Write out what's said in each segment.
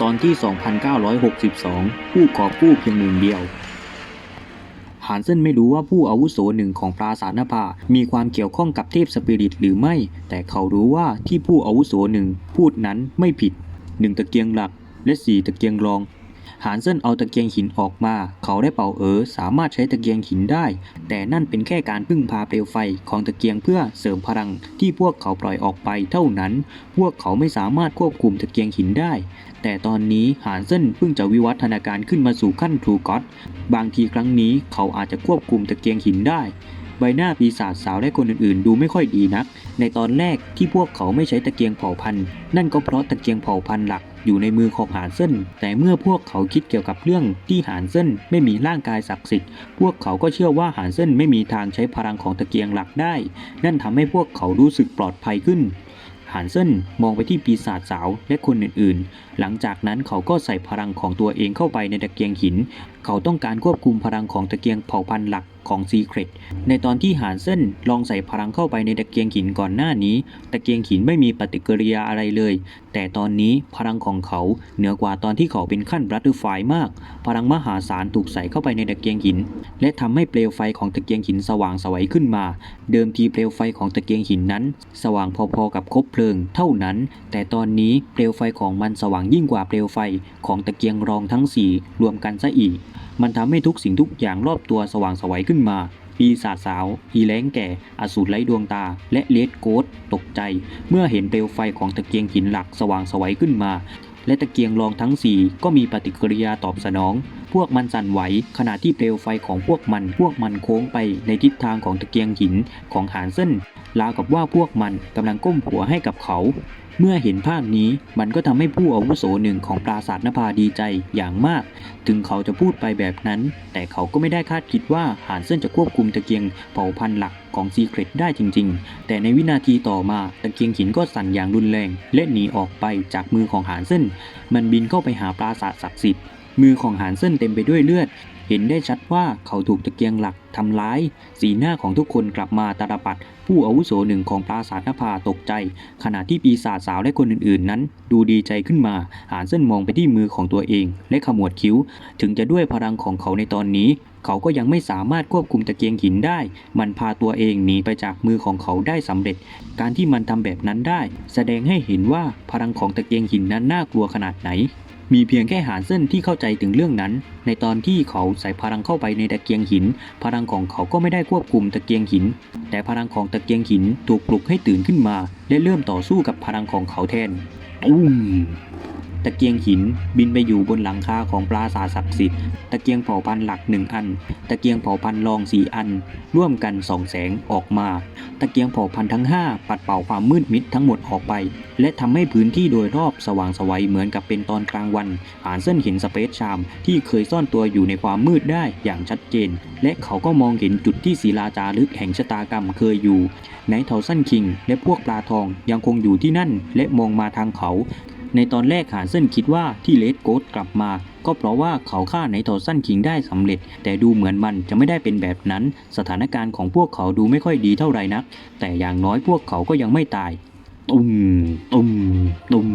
ตอนที่ 2962 ผู้กอบกู้เพียงหนึ่งเดียวหานเซนไม่รู้ว่าผู้อาวุโสหนึ่งของปราสาทนภา มีความเกี่ยวข้องกับเทพสปิริตหรือไม่ แต่เขารู้ว่าที่ผู้อาวุโสหนึ่งพูดนั้นไม่ผิดหนึ่งตะเกียงหลักและสี่ตะเกียงรอง หานเซินเอาตะเกียงหินออกมา เขาได้เป่าเอ๋อสามารถใช้ตะเกียงหินได้ แต่นั่นเป็นแค่การพึ่งพาเปลวไฟของตะเกียงเพื่อเสริมพลังที่พวกเขาปล่อยออกไปเท่านั้น พวกเขาไม่สามารถควบคุมตะเกียงหินได้ แต่ตอนนี้หานเซินเพิ่งจะวิวัฒนาการขึ้นมาสู่ขั้นทรูก็อดบางทีครั้งนี้เขาอาจจะควบคุมตะเกียงหินได้ ใบหน้าปีศาจสาวและคนอื่นๆ ดูไม่ค่อยดีนัก ในตอนแรกที่พวกเขาไม่ใช้ตะเกียงเผ่าพันธุ์ นั่นก็เพราะตะเกียงเผ่าพันธุ์หลักอยู่ในมือของหานเซินแต่เมื่อพวกเขาคิดเกี่ยวกับเรื่องที่หานเซินไม่มีร่างกายศักดิ์สิทธิ์ พวกเขาก็เชื่อว่าหานเซินไม่มีทางใช้พลังของตะเกียงหลักได้ นั่นทำให้พวกเขารู้สึกปลอดภัยขึ้น หานเซินมองไปที่ปีศาจสาวและคนอื่นๆ หลังจากนั้นเขาก็ใส่พลังของตัวเองเข้าไปในตะเกียงหิน เขาต้องการควบคุมพลังของตะเกียงเผ่าพันธุ์หลักของซีเครตในตอนที่หานเซินลองใส่พลังเข้าไปในตะเกียงหินก่อนหน้านี้ ตะเกียงหินไม่มีปฏิกิริยาอะไรเลย แต่ตอนนี้พลังของเขาเหนือกว่าตอนที่เขาเป็นขั้นบัตเตอร์ไฟมาก พลังมหาศาลถูกใส่เข้าไปในตะเกียงหิน และทำให้เปลวไฟของตะเกียงหินสว่างไสวัยขึ้นมา เดิมทีเปลวไฟของตะเกียงหินนั้น สว่างพอๆกับคบเพลิงเท่านั้น แต่ตอนนี้เปลวไฟของมันสว่างยิ่งกว่าเปลวไฟของตะเกียงรองทั้งสี่รวมกันซะอีก มันทำให้ทุกสิ่งทุกอย่างรอบตัวสว่างสวัยขึ้นมาปีศาจสาวอีแล้งแก่ อสูรไร้ดวงตา และเลดโกดตกใจ เมื่อเห็นเปลวไฟของตะเกียงหินหลักสว่างสวัยขึ้นมา และตะเกียงรองทั้งสี่ก็มีปฏิกิริยาตอบสนอง พวกมันสั่นไหว ขณะที่เปลวไฟของพวกมัน พวกมันโค้งไปในทิศทางของตะเกียงหินของหานเส้นราวกับว่าพวกมันกำลังก้มหัวให้กับเขา เมื่อเห็นภาพนี้มันก็ทำให้ผู้อาวุโสหนึ่งของปราสาทนภาดีใจอย่างมาก ถึงเขาจะพูดไปแบบนั้น แต่เขาก็ไม่ได้คาดคิดว่าหานเซินจะควบคุมตะเกียงเผ่าพันธุ์หลักของซีเครตได้จริง ๆ แต่ในวินาทีต่อมาตะเกียงหินก็สั่นอย่างรุนแรง และหนีออกไปจากมือของหานเซินมันบินเข้าไปหาปราสาทศักดิ์สิทธิ์ มือของหานเซินเต็มไปด้วยเลือด เห็นได้ชัดว่าเขาถูกตะเกียงหลักทำร้าย สีหน้าของทุกคนกลับมาตาลปัด ผู้อาวุโสหนึ่งของปราสาทนภาตกใจ ขณะที่ปีศาจสาวและคนอื่นๆ นั้น ดูดีใจขึ้นมา หานเส้นมองไปที่มือของตัวเอง และขมวดคิ้ว ถึงจะด้วยพลังของเขาในตอนนี้ เขาก็ยังไม่สามารถควบคุมตะเกียงหินได้ มันพาตัวเองหนีไปจากมือของเขาได้สำเร็จ การที่มันทำแบบนั้นได้ แสดงให้เห็นว่าพลังของตะเกียงหินนั้นน่ากลัวขนาดไหน มีเพียงแค่หานเส้นที่เข้าใจถึงเรื่องนั้น ในตอนที่เขาใส่พลังเข้าไปในตะเกียงหิน พลังของเขาก็ไม่ได้ควบคุมตะเกียงหิน แต่พลังของตะเกียงหินถูกปลุกให้ตื่นขึ้นมา และเริ่มต่อสู้กับพลังของเขาแทนตุ้ม ตะเกียงหินบินไปอยู่บนหลังคาของปราสาทศักดิ์สิทธิ์ ตะเกียงเผ่าพันธุ์หลักหนึ่งอัน ตะเกียงเผ่าพันธุ์รองสี่อัน ร่วมกันส่องแสงออกมา ตะเกียงเผ่าพันธุ์ทั้งห้าปัดเป่าความมืดมิดทั้งหมดออกไป และทำให้พื้นที่โดยรอบสว่างไสวัยเหมือนกับเป็นตอนกลางวันหานเส้นห็นสเปซชามที่เคยซ่อนตัวอยู่ในความมืดได้อย่างชัดเจน และเขาก็มองเห็นจุดที่ศิลาจารึกแห่งชะตากรรมเคยอยู่ไนท์เทาสันคิง และพวกปลาทองยังคงอยู่ที่นั่นและมองมาทางเขา ในตอนแรกหานเส้นคิดว่าที่เลดโกดกลับมา ก็เพราะว่าเขาฆ่าไนทอสันคิงได้สำเร็จ แต่ดูเหมือนมันจะไม่ได้เป็นแบบนั้น สถานการณ์ของพวกเขาดูไม่ค่อยดีเท่าไหร่นัก แต่อย่างน้อยพวกเขาก็ยังไม่ตาย ตุ้มตุ้มตุ้ม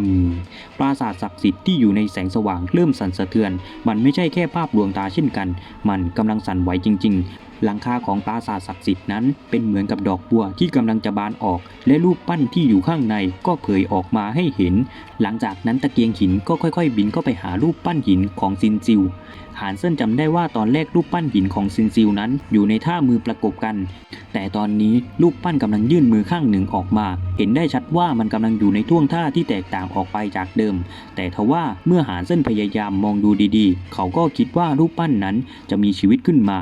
ปราสาทศักดิ์สิทธิ์ที่อยู่ในแสงสว่างเริ่มสั่นสะเทือน มันไม่ใช่แค่ภาพลวงตาเช่นกัน มันกำลังสั่นไหวจริง ๆ หลังคาของปราสาทศักดิ์สิทธิ์นั้น เป็นเหมือนกับดอกบัวที่กำลังจะบานออก และรูปปั้นที่อยู่ข้างในก็เผยออกมาให้เห็น หลังจากนั้นตะเกียงหินก็ค่อยๆ บินเข้าไปหารูปปั้นหินของซินซิว หานเซินจำได้ว่าตอนแรกรูปปั้นหินของซินซิวนั้น อยู่ในท่ามือประกบกัน แต่ตอนนี้รูปปั้นกำลังยื่นมือข้างหนึ่งออกมา เห็นได้ชัดว่ามันกำลังอยู่ในท่วงท่าที่แตกต่างออกไปจากเดิม แต่ทว่าเมื่อหานเส้นพยายามมองดูดีๆ เขาก็คิดว่ารูปปั้นนั้นจะมีชีวิตขึ้นมา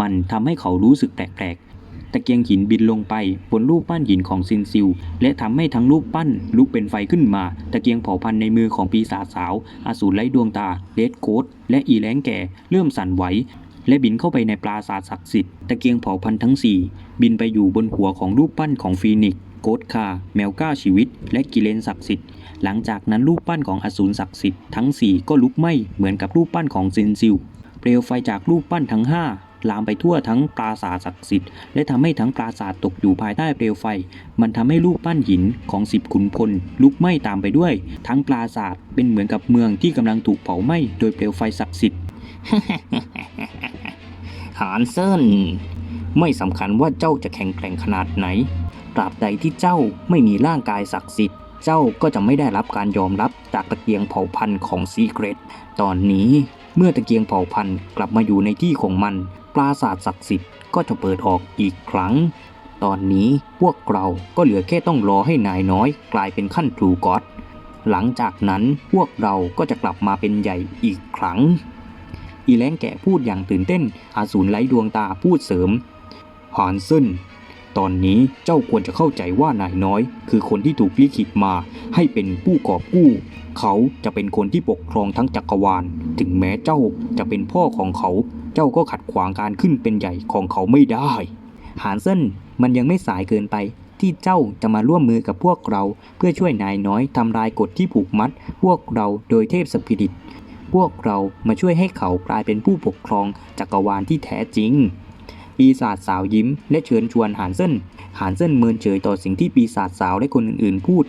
มันทำให้เขารู้สึกแปลกๆ ตะเกียงหินบินลงไป บนรูปปั้นหินของซินซิวและทำให้ทั้งรูปปั้นลุกเป็นไฟขึ้นมา ตะเกียงเผ่าพันในมือของปีศาจสาว อสูรไร้ดวงตาเลดโกดและอีแรงแก่เริ่มสั่นไหวและบินเข้าไปในปราสาทศักดิ์สิทธิ์ตะเกียงเผ่าพันทั้ง 4 บินไปอยู่บนหัวของรูปปั้นของฟีนิกโกดคา แมวก้าชีวิต และกิเลนศักดิ์สิทธิ์หลังจากนั้นรูปปั้นของอสูรศักดิ์สิทธิ์ทั้ง 4 ก็ลุกไหม้เหมือนกับรูปปั้นของซินซิวเปลวไฟจากรูปปั้นทั้ง 5 ลามไปทั่วทั้งปราสาทศักดิ์สิทธิ์และทำให้ทั้งปราสาทตกอยู่ภายใต้เปลวไฟ มันทำให้รูปปั้นหินของสิบขุนพลลุกไหม้ตามไปด้วย ทั้งปราสาทเป็นเหมือนกับเมืองที่กำลังถูกเผาไหม้โดยเปลวไฟศักดิ์สิทธิ์หานเซินไม่สำคัญว่าเจ้าจะแข็งแกร่งขนาดไหนตราบใดที่เจ้าไม่มีร่างกายศักดิ์สิทธิ์เจ้าก็จะไม่ได้รับการยอมรับจากตะเกียงเผ่าพันธุ์ของซีเกรตตอนนี้เมื่อตะเกียงเผ่าพันธุ์กลับมาอยู่ในที่ของมัน ปราสาทศักดิ์สิทธิ์ก็จะเปิดออกอีกครั้ง ตอนนี้พวกเราก็เหลือแค่ต้องรอให้นายน้อยกลายเป็นขั้นทรูกอดหลังจากนั้นพวกเราก็จะกลับมาเป็นใหญ่อีกครั้ง อีแลงแกะพูดอย่างตื่นเต้น อาสูรไร้ดวงตาพูดเสริมฮานเซนตอนนี้เจ้าควรจะเข้าใจว่านายน้อย คือคนที่ถูกลิขิตมาให้เป็นผู้กอบกู้ เขาจะเป็นคนที่ปกครองทั้งจักรวาล ถึงแม้เจ้าจะเป็นพ่อของเขา เจ้าก็ขัดขวางการขึ้นเป็นใหญ่ของเขาไม่ได้ หานเซนมันยังไม่สายเกินไป ที่เจ้าจะมาร่วมมือกับพวกเรา เพื่อช่วยนายน้อยทำลายกฎที่ผูกมัด พวกเราโดยเทพสปิริต พวกเรามาช่วยให้เขากลายเป็นผู้ปกครองจักรวาลที่แท้จริง ปีศาจสาวยิ้มและเชิญชวนหานเซินหานเซินเมินเฉยต่อสิ่งที่ปีศาจสาวและคนอื่นๆ พูด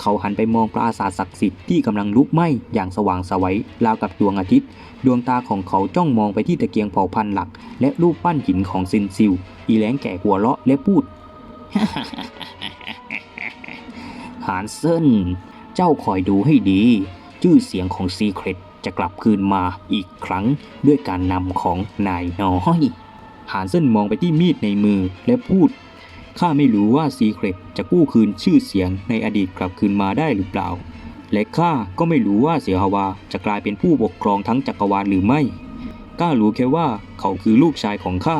เขาหันไปมองปราสาทศักดิ์สิทธิ์ที่กำลังลุกไหม้อย่างสว่างสวัยราวกับดวงอาทิตย์ ดวงตาของเขาจ้องมองไปที่ตะเกียงเผ่าพันธุ์หลัก และรูปปั้นหินของซินซิล อีแหลงแก่หัวเราะและพูดหานเซินเจ้าคอยดูให้ดี ชื่อเสียงของซีเครตจะกลับคืนมาอีกครั้งด้วยการนำของนายน้อยหานเซินมองไปที่มีดในมือและพูด ข้าไม่รู้ว่าซีเครตจะกู้คืนชื่อเสียงในอดีตกลับคืนมาได้หรือเปล่า และข้าก็ไม่รู้ว่าเสียฮาวาจะกลายเป็นผู้ปกครองทั้งจักรวาลหรือไม่ข้ารู้แค่ว่าเขาคือลูกชายของข้า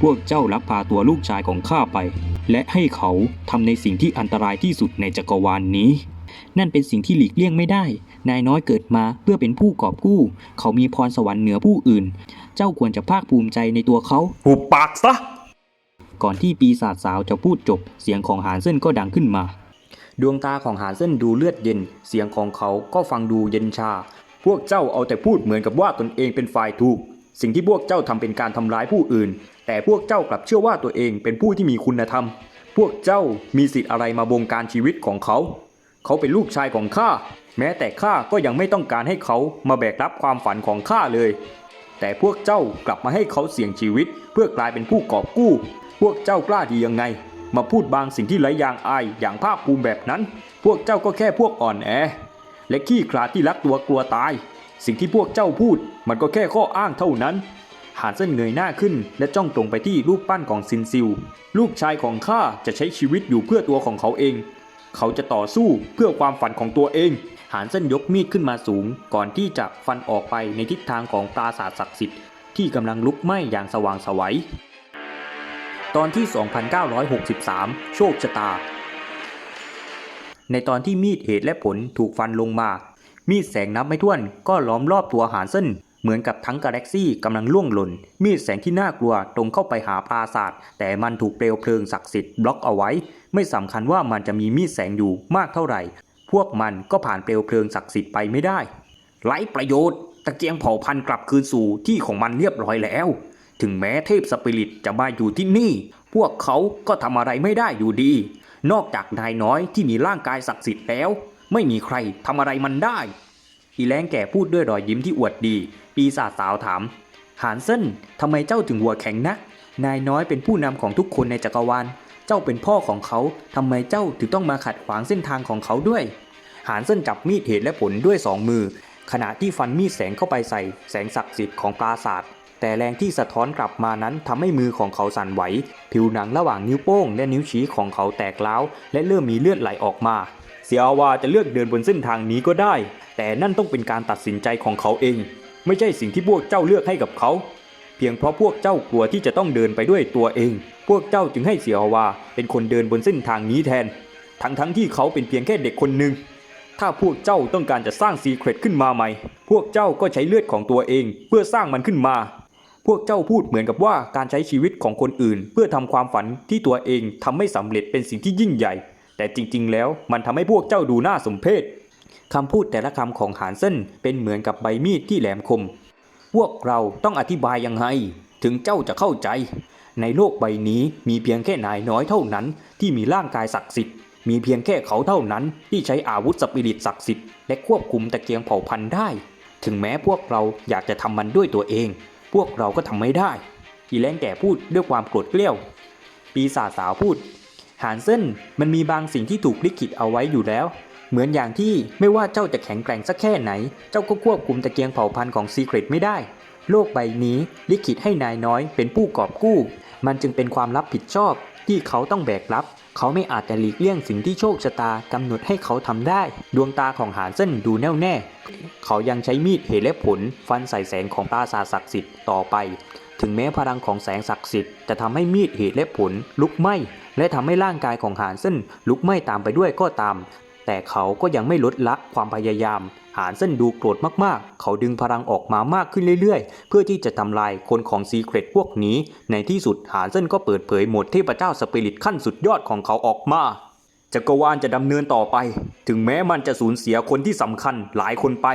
พวกเจ้าลักพาตัวลูกชายของข้าไป และให้เขาทำในสิ่งที่อันตรายที่สุดในจักรวาลนนี้ นั่นเป็นสิ่งที่หลีกเลี่ยงไม่ได้ นายน้อยเกิดมาเพื่อเป็นผู้กอบกู้ เขามีพรสวรรค์เหนือผู้อื่น เจ้าควรจะภาคภูมิใจในตัวเขา หุบปากซะ ก่อนที่ปีศาจสาวจะพูดจบ เสียงของหานเส้นก็ดังขึ้นมา ดวงตาของหานเส้นดูเลือดเย็น เสียงของเขาก็ฟังดูเย็นชา พวกเจ้าเอาแต่พูดเหมือนกับว่าตนเองเป็นฝ่ายถูก สิ่งที่พวกเจ้าทำเป็นการทำร้ายผู้อื่น แต่พวกเจ้ากลับเชื่อว่าตัวเองเป็นผู้ที่มีคุณธรรม พวกเจ้ามีสิทธิ์อะไรมาบงการชีวิตของเขา เขาเป็นลูกชายของข้า แม้แต่ข้าก็ยังไม่ต้องการให้เขามาแบกรับความฝันของข้าเลยแต่พวกเจ้ากลับมาให้เขาเสี่ยงชีวิต เพื่อกลายเป็นผู้กอบกู้ พวกเจ้ากล้าดียังไง มาพูดบางสิ่งที่ไร้ยางอายอย่างภาคภูมิแบบนั้น พวกเจ้าก็แค่พวกอ่อนแอ และขี้ขลาดที่รักตัวกลัวตาย สิ่งที่พวกเจ้าพูด มันก็แค่ข้ออ้างเท่านั้นหานเส้นเงยหน้าขึ้นและจ้องตรงไปที่รูปปั้นของซินซิลลูกชายของข้าจะใช้ชีวิตอยู่เพื่อตัวของเขาเอง เขาจะต่อสู้เพื่อความฝันของตัวเอง หานเส้นยกมีดขึ้นมาสูง ก่อนที่จะฟันออกไปในทิศทางของปราสาทศักดิ์สิทธิ์ที่กำลังลุกไหม้อย่างสว่างไสวัย ตอนที่ 2963 โชคชะตา ในตอนที่มีดเหตุและผลถูกฟันลงมา มีดแสงนับไม่ถ้วนก็ล้อมรอบตัวหานเส้น เหมือนกับทั้งกาแล็กซี่กำลังล่วงหล่น มีดแสงที่น่ากลัวตรงเข้าไปหาปราศาสาทแต่มันถูกเปลวเพลิงศักดิ์สิทธิ์บล็อกเอาไว้ ไม่สำคัญว่ามันจะมีมีดแสงอยู่มากเท่าไหร่ พวกมันก็ผ่านเปลวเพลิงศักดิ์สิทธิ์ไปไม่ได้ไร้ประโยชน์ ตะเกียงเผ่าพันธุ์กลับคืนสู่ที่ของมันเรียบร้อยแล้ว ถึงแม้เทพสปิริตจะมาอยู่ที่นี่ พวกเขาก็ทำอะไรไม่ได้อยู่ดี นอกจากนายน้อยที่มีร่างกายศักดิ์สิทธิ์แล้ว ไม่มีใครทำอะไรมันได้ อีแรงแก่พูดด้วยรอยยิ้มที่อวดดี ปีศาจสาวถามหานเซินทำไมเจ้าถึงหัวแข็งนักนายน้อยเป็นผู้นำของทุกคนในจักรวาล เจ้าเป็นพ่อของเขาทำไมเจ้าถึงต้องมาขัดขวางเส้นทางของเขาด้วย หานเซินจับมีดเหตุและผลด้วยสองมือ ขณะที่ฟันมีดแสงเข้าไปใส่แสงศักดิ์สิทธิ์ของปราศาสตร์ แต่แรงที่สะท้อนกลับมานั้นทำให้มือของเขาสั่นไหว ผิวหนังระหว่างนิ้วโป้งและนิ้วชี้ของเขาแตกร้าวและเริ่มมีเลือดไหลออกมา เสียอาวาจะเลือกเดินบนเส้นทางนี้ก็ได้ แต่นั่นต้องเป็นการตัดสินใจของเขาเอง ไม่ใช่สิ่งที่พวกเจ้าเลือกให้กับเขา เพียงเพราะพวกเจ้ากลัวที่จะต้องเดินไปด้วยตัวเอง พวกเจ้าจึงให้เสียอาวาเป็นคนเดินบนเส้นทางนี้แทน ทั้งทั้งๆที่เขาเป็นเพียงแค่เด็กคนหนึ่งถ้าพวกเจ้าต้องการจะสร้างซีเครตขึ้นมาใหม่ พวกเจ้าก็ใช้เลือดของตัวเองเพื่อสร้างมันขึ้นมา พวกเจ้าพูดเหมือนกับว่าการใช้ชีวิตของคนอื่น เพื่อทำความฝันที่ตัวเองทำไม่สำเร็จเป็นสิ่งที่ยิ่งใหญ่ แต่จริงๆ แล้วมันทำให้พวกเจ้าดูน่าสมเพชคำพูดแต่ละคำของหานเส้นเป็นเหมือนกับใบมีดที่แหลมคม พวกเราต้องอธิบายยังไง ถึงเจ้าจะเข้าใจ ในโลกใบนี้มีเพียงแค่นายน้อยเท่านั้น ที่มีร่างกายศักดิ์สิทธิ์ มีเพียงแค่เขาเท่านั้น ที่ใช้อาวุธสปิริตศักดิ์สิทธิ์และควบคุมตะเกียงเผ่าพันธุ์ได้ ถึงแม้พวกเราอยากจะทำมันด้วยตัวเอง พวกเราก็ทำไม่ได้อีแรงแก่พูดด้วยความโกรธเกลี้ยว ปีศาจสาวพูด หานเส้นมันมีบางสิ่งที่ถูกลิขิตเอาไว้อยู่แล้ว เหมือนอย่างที่ไม่ว่าเจ้าจะแข็งแกร่งสักแค่ไหน เจ้าก็ควบคุมตะเกียงเผ่าพันธุ์ของซีเครตไม่ได้ โลกใบนี้ลิขิตให้นายน้อยเป็นผู้กอบกู้ มันจึงเป็นความรับผิดชอบ ที่เขาต้องแบกรับ เขาไม่อาจจะหลีกเลี่ยงสิ่งที่โชคชะตากำหนดให้เขาทำได้ ดวงตาของหานเส้นดูแน่วแน่ เขายังใช้มีดเหตุและผล ฟันใส่แสงของปราสาทศักดิ์สิทธิ์ต่อไป ถึงแม้พลังของแสงศักดิ์สิทธิ์จะทำให้มีดเหตุและผลลุกไหม้และทำให้ร่างกายของหานเส้นลุกไหม้ตามไปด้วยก็ตาม แต่เขาก็ยังไม่ลดละความพยายาม หานเส้นดูโกรธมากๆ เขาดึงพลังออกมามากขึ้นเรื่อยๆ เพื่อที่จะทำลายคนของซีเครตพวกนี้ ในที่สุดหานเส้นก็เปิดเผยหมดเทพเจ้าสปิริตขั้นสุดยอดของเขาออกมาจักรวาลจะดำเนินต่อไป ถึงแม้มันจะสูญเสียคนที่สำคัญหลายคนไป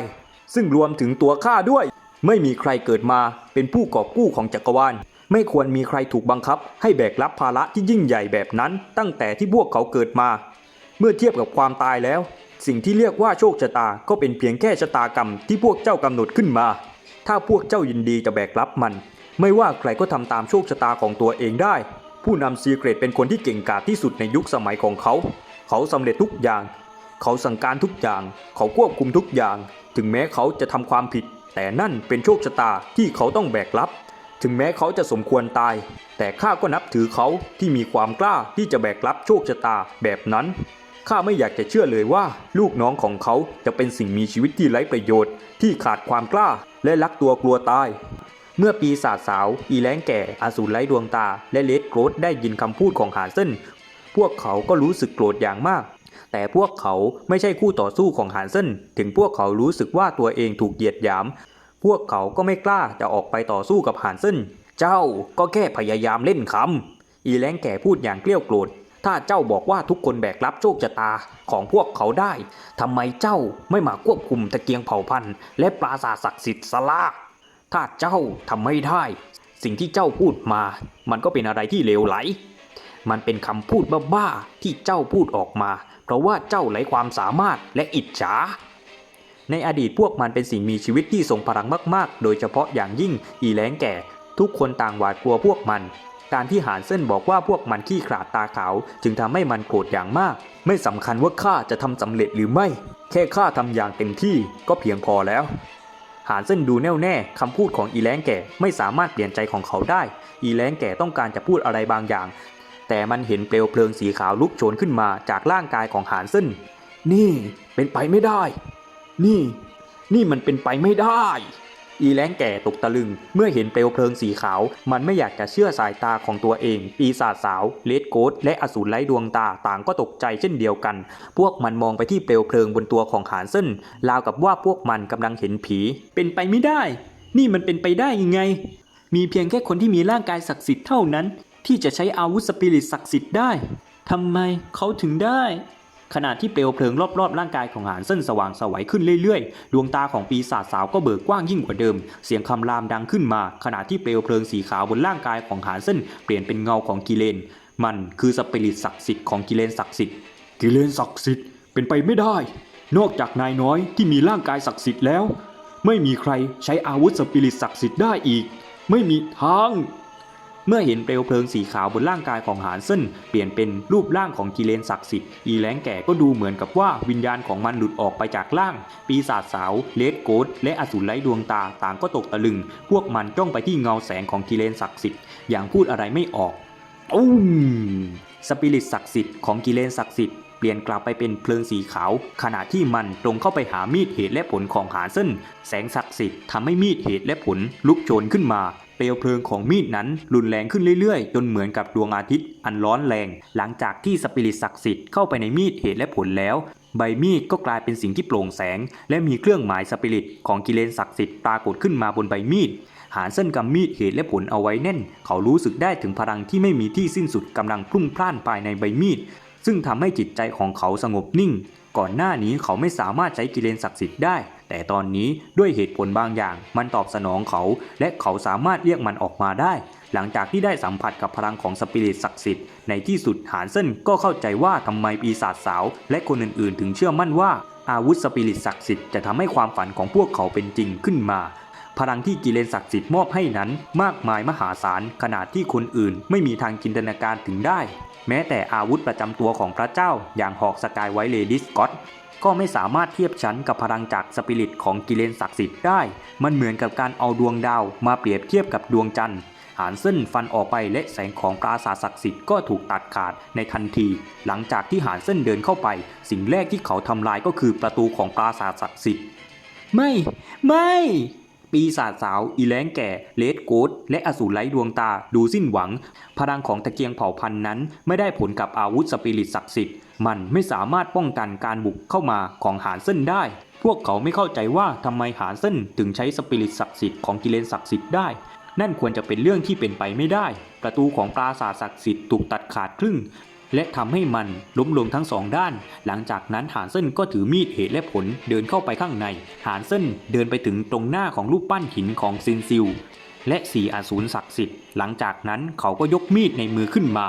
ซึ่งรวมถึงตัวข้าด้วย ไม่มีใครเกิดมาเป็นผู้กอบกู้ของจักรวาล ไม่ควรมีใครถูกบังคับ ให้แบกรับภาระที่ยิ่งใหญ่แบบนั้น ตั้งแต่ที่พวกเขาเกิดมา เมื่อเทียบกับความตายแล้ว สิ่งที่เรียกว่าโชคชะตาก็เป็นเพียงแค่ชะตากรรมที่พวกเจ้ากำหนดขึ้นมา ถ้าพวกเจ้ายินดีจะแบกรับมัน ไม่ว่าใครก็ทำตามโชคชะตาของตัวเองได้ ผู้นำซีเกรตเป็นคนที่เก่งกาจที่สุดในยุคสมัยของเขา เขาสำเร็จทุกอย่าง เขาสั่งการทุกอย่าง เขาควบคุมทุกอย่าง ถึงแม้เขาจะทำความผิด แต่นั่นเป็นโชคชะตาที่เขาต้องแบกรับถึงแม้เขาจะสมควรตาย แต่ข้าก็นับถือเขาที่มีความกล้าที่จะแบกรับโชคชะตาแบบนั้น ข้าไม่อยากจะเชื่อเลยว่า ลูกน้องของเขาจะเป็นสิ่งมีชีวิตที่ไร้ประโยชน์ ที่ขาดความกล้า และรักตัวกลัวตาย เมื่อปีศาจสาว อีแรงแก่อสูรไร้ดวงตา และเลดโกรธได้ยินคำพูดของหานเส้นพวกเขาก็รู้สึกโกรธอย่างมาก แต่พวกเขาไม่ใช่คู่ต่อสู้ของหานเส้นถึงพวกเขารู้สึกว่าตัวเองถูกเหยียดหยาม พวกเขาก็ไม่กล้าจะออกไปต่อสู้กับหานเส้นเจ้าก็แค่พยายามเล่นคำอีแรงแก่พูดอย่างเกลี้ยวโกรธ ถ้าเจ้าบอกว่าทุกคนแบกรับโชคชะตาของพวกเขาได้ทำไมเจ้าไม่มาควบคุมตะเกียงเผ่าพันธุ์ และปราสาทศักดิ์สิทธิ์สลาถ้าเจ้าทำไม่ได้ สิ่งที่เจ้าพูดมา มันก็เป็นอะไรที่เลวไหล มันเป็นคำพูดบ้าๆที่เจ้าพูดออกมา เพราะว่าเจ้าไร้ความสามารถและอิจฉาในอดีตพวกมันเป็นสิ่งมีชีวิตที่ทรงพลังมาก ๆ โดยเฉพาะอย่างยิ่งอีแรงแก่ ทุกคนต่างหวาดกลัวพวกมัน การที่หานเส้นบอกว่าพวกมันขี้ขลาดตาขาว จึงทำให้มันโกรธอย่างมาก ไม่สำคัญว่าข้าจะทำสำเร็จหรือไม่ แค่ข้าทำอย่างเต็มที่ก็เพียงพอแล้วหานเส้นดูแน่วแน่คำพูดของอีแรงแก่ไม่สามารถเปลี่ยนใจของเขาได้ อีแรงแก่ต้องการจะพูดอะไรบางอย่าง แต่มันเห็นเปลวเพลิงสีขาวลุกโชนขึ้นมาจากร่างกายของหานเส้น นี่เป็นไปไม่ได้ นี่ นี่มันเป็นไปไม่ได้ อีแรงแก่ตกตะลึง เมื่อเห็นเปลวเพลิงสีขาว มันไม่อยากจะเชื่อสายตาของตัวเอง ปีศาจสาว เลดโกดและอสูรไร้ดวงตาต่างก็ตกใจเช่นเดียวกัน พวกมันมองไปที่เปลวเพลิงบนตัวของหานเส้นราวกับว่าพวกมันกำลังเห็นผี เป็นไปไม่ได้ นี่มันเป็นไปได้ยังไง มีเพียงแค่คนที่มีร่างกายศักดิ์สิทธิ์เท่านั้น ที่จะใช้อาวุธสปิริตศักดิ์สิทธิ์ได้ทำไมเขาถึงได้ ขณะที่เปลวเพลิงรอบๆร่างกายของหานเส้นสว่างสวัยขึ้นเรื่อยๆ ดวงตาของปีศาจสาวก็เบิกกว้างยิ่งกว่าเดิม เสียงคำรามดังขึ้นมา ขณะที่เปลวเพลิงสีขาวบนร่างกายของหานเส้นเปลี่ยนเป็นเงาของกิเลน มันคือสปิริตศักดิ์สิทธิ์ของกิเลนศักดิ์สิทธิ์ กิเลนศักดิ์สิทธิ์เป็นไปไม่ได้ นอกจากนายน้อยที่มีร่างกายศักดิ์สิทธิ์แล้ว ไม่มีใครใช้อาวุธสปิริตศักดิ์สิทธิ์ได้อีก ไม่มีทาง เมื่อเห็นเปลวเพลิงสีขาวบนร่างกายของหานเซินเปลี่ยนเป็นรูปร่างของกิเลนศักดิ์สิทธิ์อีแหลงแก่ก็ดูเหมือนกับว่าวิญญาณของมันหลุดออกไปจากร่าง ปีศาจสาวเลดโกดและอสูรไร้ดวงตาต่างก็ตกตะลึง พวกมันจ้องไปที่เงาแสงของกิเลนศักดิ์สิทธิ์อย่างพูดอะไรไม่ออกอุ้มสปิริตศักดิ์สิทธิ์ของกิเลนศักดิ์สิทธิ์เปลี่ยนกลับไปเป็นเพลิงสีขาว ขณะที่มันตรงเข้าไปหามีดเหตุและผลของหานเซินแสงศักดิ์สิทธิ์ทำให้มีดเหตุและผลลุกโชนขึ้นมา เปลวเพลิงของมีดนั้นรุนแรงขึ้นเรื่อยๆ จนเหมือนกับดวงอาทิตย์อันร้อนแรง หลังจากที่สปิริตศักดิ์สิทธิ์เข้าไปในมีดเหตุและผลแล้ว ใบมีดก็กลายเป็นสิ่งที่โปร่งแสง และมีเครื่องหมายสปิริตของกิเลนศักดิ์สิทธิ์ปรากฏขึ้นมาบนใบมีดหานเส้นกำมีดเหตุและผลเอาไว้แน่น เขารู้สึกได้ถึงพลังที่ไม่มีที่สิ้นสุดกำลังพุ่งพล่านภายในใบมีด ซึ่งทำให้จิตใจของเขาสงบนิ่ง ก่อนหน้านี้เขาไม่สามารถใช้กิเลนศักดิ์สิทธิ์ได้ แต่ตอนนี้ด้วยเหตุผลบางอย่างมันตอบสนองเขา และเขาสามารถเรียกมันออกมาได้ หลังจากที่ได้สัมผัสกับพลังของสปิริตศักดิ์สิทธิ์ในที่สุดหานเซินก็เข้าใจว่าทำไมปีศาจสาว และคนอื่นๆ ถึงเชื่อมั่นว่า อาวุธสปิริตศักดิ์สิทธิ์จะทำให้ความฝันของพวกเขาเป็นจริงขึ้นมาพลังที่กิเลนศักดิ์สิทธิ์มอบให้นั้น มากมายมหาศาลขนาดที่คนอื่น ไม่มีทางจินตนาการถึงได้ แม้แต่อาวุธประจำตัวของพระเจ้าอย่างหอกสกายไวเลดิสกอต ก็ไม่สามารถเทียบชั้นกับพลังจากสปิริตของกิเลนศักดิ์สิทธิ์ได้ มันเหมือนกับการเอาดวงดาวมาเปรียบเทียบกับดวงจันทร์หานเส้นฟันออกไปและแสงของปราสาทศักดิ์สิทธิ์ก็ถูกตัดขาดในทันที หลังจากที่หานเส้นเดินเข้าไป สิ่งแรกที่เขาทำลายก็คือประตูของปราสาทศักดิ์สิทธิ์ไม่ ไม่ ปีศาจสาว อีแลงแก่ เลดโกดและอสูรไร้ดวงตา ดูสิ้นหวัง พลังของตะเกียงเผ่าพันธุ์นั้น ไม่ได้ผลกับอาวุธสปิริตศักดิ์สิทธิ์ มันไม่สามารถป้องกันการบุกเข้ามาของหานเส้นได้ พวกเขาไม่เข้าใจว่าทำไมหานเส้นถึงใช้สปิริตศักดิ์สิทธิ์ของกิเลนศักดิ์สิทธิ์ได้ นั่นควรจะเป็นเรื่องที่เป็นไปไม่ได้ ประตูของปราสาทศักดิ์สิทธิ์ถูกตัดขาดครึ่ง และทำให้มันล้มลงทั้งสองด้าน หลังจากนั้นหานเส้นก็ถือมีดเหตุและผลเดินเข้าไปข้างใน หานเส้นเดินไปถึงตรงหน้าของรูปปั้นหินของซินซิล และสีอสูรศักดิ์สิทธิ์ หลังจากนั้นเขาก็ยกมีดในมือขึ้นมา